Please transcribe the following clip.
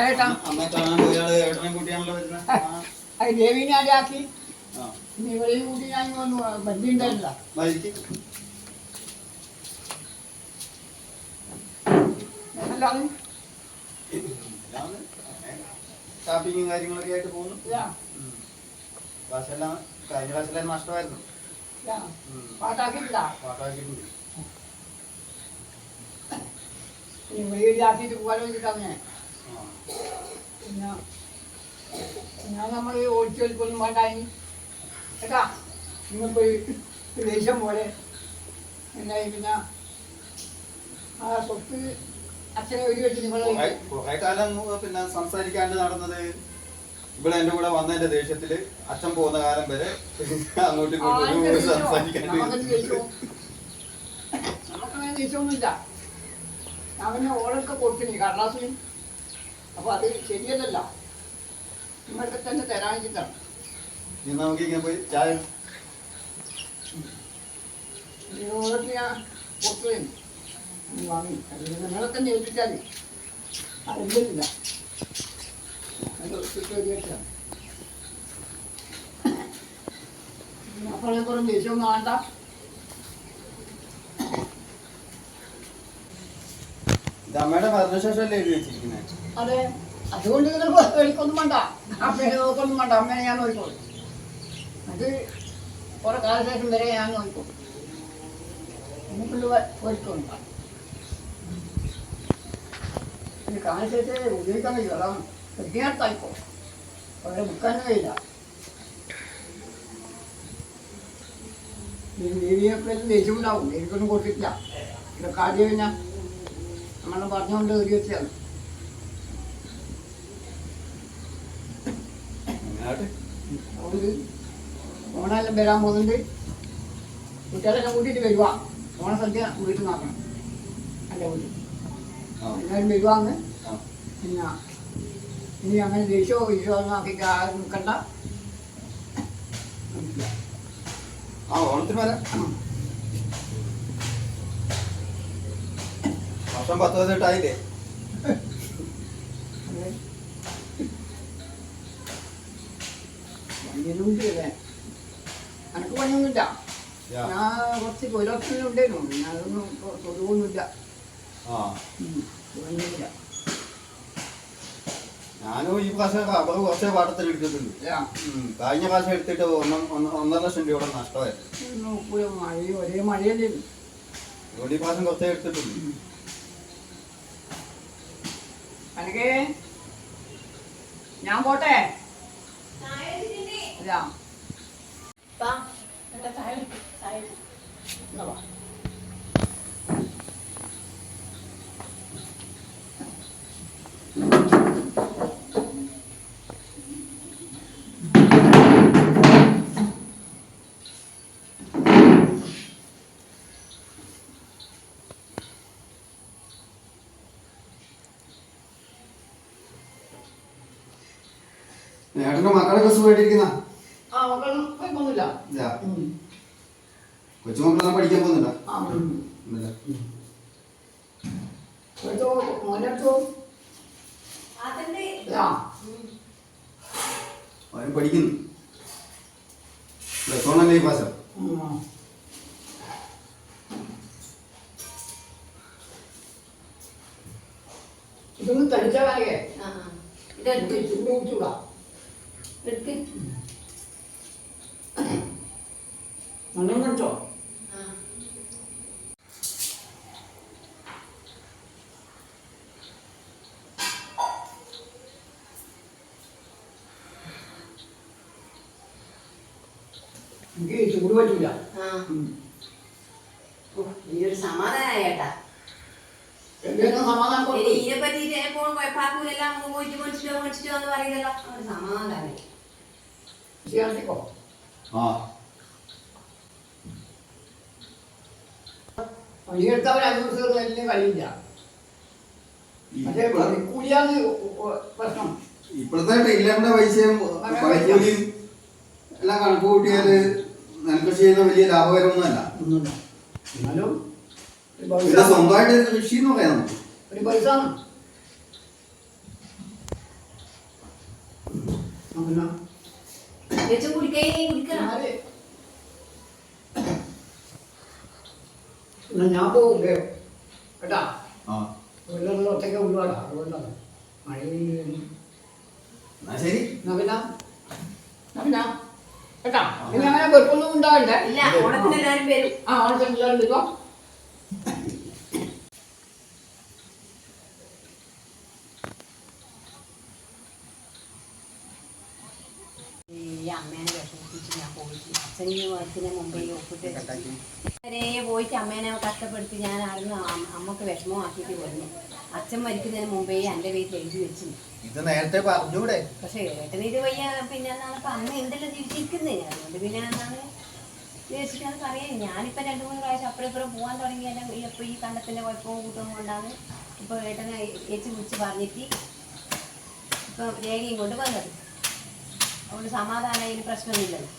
ഏട്ടാ അമ്മ കാണാൻ പോയാൾ ഏട്ടനെ കൂട്ടിയാണല്ലോ വരുന്നത് അത് ദേവിനെ ആക്കി. ആ. ഇനി ഇവരെയും കൂട്ടി ഞാൻ വന്നു ബന്ധി ഉണ്ടായില്ല വഴിക്ക്. അല്ലാതെ ഇതാണ് ഷാപ്പിങ്ങും കാര്യങ്ങളൊക്കെ ആയിട്ട് പോകുന്നു. ക്ലാസ്സെല്ലാം കഴിഞ്ഞ പ്രാവശ്യമെല്ലാം നഷ്ടമായിരുന്നു. പാട്ടാക്കിയിട്ടില്ല? പാട്ടാക്കിയിട്ടുണ്ട്. ഇനി വീട്ടിലാക്കിയിട്ട് പോകാൻ വേണ്ടിയിട്ടാണ് പിന്നെ ഞാൻ നമ്മൾ ഓടിച്ചു വലിക്കൊന്നും വേണ്ടായി കേട്ടാ? നിങ്ങൾ പോയി ദേഷ്യം പോലെ എന്നായി പിന്നെ ആ സ്വത്ത് അച്ഛനെ ഒരു വെച്ച് നിങ്ങൾ കുറെ കുറെ കാലം പിന്നെ സംസാരിക്കാണ്ട് നടന്നത് ഇവിടെ എന്റെ കൂടെ വന്നതിന്റെ ദേഷ്യത്തിൽ അച്ഛൻ പോകുന്ന കാലം വരെ അങ്ങോട്ട് ഇങ്ങോട്ടും സംസാരിക്കാണ്ട് നമുക്കങ്ങനെ ദേഷ്യമൊന്നുമില്ല അവന് ഓളൊക്കെ കൊടുത്തിനി കടലാസിന് അപ്പൊ അത് ശരിയല്ലല്ല. നിങ്ങൾക്ക് തന്നെ തരാനിട്ടാണ് ഇനി നമുക്ക് ഇങ്ങനെ പോയി ചായ ഓളൊക്കെ ഞാൻ കൊടുത്തു വാങ്ങി. നിങ്ങളെ തന്നെ ഏൽപ്പിച്ചാൽ അറിയില്ല അപ്പോഴേ കുറേ ദേഷ്യമൊന്നും വേണ്ട ഇത് അമ്മയുടെ മരണശേഷമല്ലേ എഴുതി വെച്ചിരിക്കുന്നത്? അതെ. അതുകൊണ്ട് നിങ്ങൾ എനിക്കൊന്നും വേണ്ട. അമ്മേനെ നോക്കൊന്നും വേണ്ട. അമ്മേനെ ഞാൻ നോക്കിക്കോളും. അത് കുറെ കാലശേഷം വരെ ഞാൻ നോക്കിക്കോളും. എനിക്കുള്ള ഒരുക്കൊന്നും ഈ കാലശേഷം ഉപയോഗിക്കാൻ കഴിയും. അതാണ്. വൃത്തിയാർത്തായിക്കോ അവരെ ബുക്കാൻ കഴിയില്ല. ദേവിയെപ്പോഴും ദേഷ്യമുണ്ടാവും എനിക്കൊന്നും കൊടുത്തിട്ടില്ല. ഇതൊക്കെ ആദ്യം പിന്നെ നമ്മളെ പറഞ്ഞുകൊണ്ട് ഒരു വെച്ചാണ് ഓണമെല്ലാം വരാൻ പോകുന്നുണ്ട്. കുട്ടികളെല്ലാം കൂട്ടിയിട്ട് വരുവാ. ഓണസദ്യ വീട്ടിൽ നോക്കണം. എന്റെ വീട്ടിൽ എല്ലാവരും വരുവാന്ന്. പിന്നെ ഇനി അങ്ങനെ ദേഷ്യമോ ഈശോ നോക്കി നിൽക്കണ്ട ആ ഓണത്തിന് വരാം. വർഷം പത്ത് പതിനെട്ടായില്ലേ പണിയൊന്നുമില്ല എനിക്ക് പണിയൊന്നുമില്ല? ഞാൻ കുറച്ച് ഞാനൊന്നും തൊടുവൊന്നുമില്ല ആ. പണിയൊന്നുമില്ല. ഞാനും ഈ പ്രാവശ്യം റബ്ബർ കുറച്ചേ പാട്ടത്തിൽ എടുത്തിട്ടുണ്ട്. കഴിഞ്ഞ പ്രാവശ്യം എടുത്തിട്ട് ഒന്ന് ഒന്ന് ഒന്നര ലക്ഷം രൂപയുടെ നഷ്ടമായിരുന്നു. നോക്കൂല മഴ ഒരേ മഴയല്ലേ ഈ പ്രാവശ്യം കുറച്ചേ എടുത്തിട്ടുണ്ട്. അനക്കേ? ഞാൻ പോട്ടെ? വാ. ഏട്ടന്റെ മക്കളൊക്കെ സുഖമായിട്ടിരിക്കുന്ന? ആ മക്കളൊന്നും കുഴപ്പമൊന്നുമില്ല ഉം. കൊച്ചുമക്കളെല്ലാം പഠിക്കാൻ പോകുന്നില്ല. എടുത്തോ, മോനെ എടുത്തോ. ഇല്ല. അവരും പഠിക്കുന്നു. പ്ലസ് വൺ അല്ലേ ഉം. ഇതൊന്നും തടിച്ച കാലേ ചൂട് ചൂട് കുടിച്ചൂടാ നല്ലോണം കഴിച്ചോ എനിക്ക് ചൂട് പറ്റൂല ഉം. ഈ ഒരു സമാധാനായേട്ടാ എന്തെങ്കിലും സമാധാനം ഇനി കൊടുക്കും ഇതിനെ പറ്റിയിട്ട് എപ്പോഴും കുഴപ്പാക്കൂലെല്ലാം പോയിട്ട് മേടിച്ചിട്ടോ മേടിച്ചിട്ടോ എന്ന് പറയുന്നല്ലോ ഒരു സമാധാനം ചെയ്യാണ്ടിക്കോ ആ പണിയെടുത്തവർ അഞ്ചു ദിവസം വലിയ കഴിയില്ല. പക്ഷേ പണിക്കൂലിയാണ് പ്രശ്നം. ഇപ്പോഴത്തെ ടൈലറിന്റെ പൈസയും പണിക്കൂലിയും എല്ലാം കണക്ക് കൂട്ടിയാൽ നെൽകൃഷി ചെയ്യുന്ന വലിയ ലാഭകരമൊന്നുമല്ല. എന്നാലും സ്വന്തമായിട്ട് ഒരു കൃഷി എന്ന് പറയാം നമുക്ക്. ഒരു പൈസ പിന്നെ? വെച്ച് കുടിക്കേ കുടിക്കണം എന്നാൽ എന്നാ ഞാൻ പോകും. കേട്ടാ? ആ. വീട്ടിലുള്ള ഒറ്റയ്ക്ക് ഉള്ളുവാടാ അതുകൊണ്ടാണ് മഴ പെയ്യുന്നു. എന്നാ ശരി. എന്നാ പിന്നെ? എന്നാ കേട്ടാ? ഇനി അങ്ങനെ വെറുപ്പൊന്നും ഉണ്ടാവണ്ടേ? ഇല്ല ഓണത്തിന് എല്ലാവരും വരും. ആ എടുക്കോ ഈ അമ്മേനെ ഞാൻ പോയിട്ട് അച്ഛനും അച്ഛനെ മുമ്പേ ഒപ്പിട്ട് വരെ പോയിട്ട് അമ്മേനെ കഷ്ടപ്പെടുത്തി ഞാൻ ആരും അമ്മയ്ക്ക് വിഷമമാക്കിയിട്ട് പോയിരുന്നു അച്ഛൻ മരിക്കുന്നതിന് മുമ്പേ എന്റെ വീട്ടിൽ എഴുതി വെച്ചു ഇത് നേരത്തെ പറഞ്ഞൂടെ? പക്ഷേ ഏട്ടന് ഇത് വയ്യ പിന്നെ അന്ന് ഇപ്പം എന്തെല്ലാം ജീവിച്ചിരിക്കുന്നത് അതുകൊണ്ട് പിന്നെ എന്താണ് വിചാരിച്ചിട്ടാണ് പറയാം ഞാനിപ്പോൾ രണ്ട് മൂന്ന് പ്രാവശ്യം അപ്പുറം ഇപ്പുറം പോകാൻ തുടങ്ങിയാലും ഇപ്പൊ ഇപ്പോൾ ഈ കണ്ടത്തിന്റെ കുഴപ്പവും കൂട്ടവും കൊണ്ടാണ് ഇപ്പോൾ ഏട്ടനെ ഏച്ചി വിളിച്ച് പറഞ്ഞിട്ട് ഇപ്പം രേഖയും കൊണ്ട് വന്നത്. അതുകൊണ്ട് സമാധാനം അതിന് പ്രശ്നമൊന്നുമില്ലല്ലോ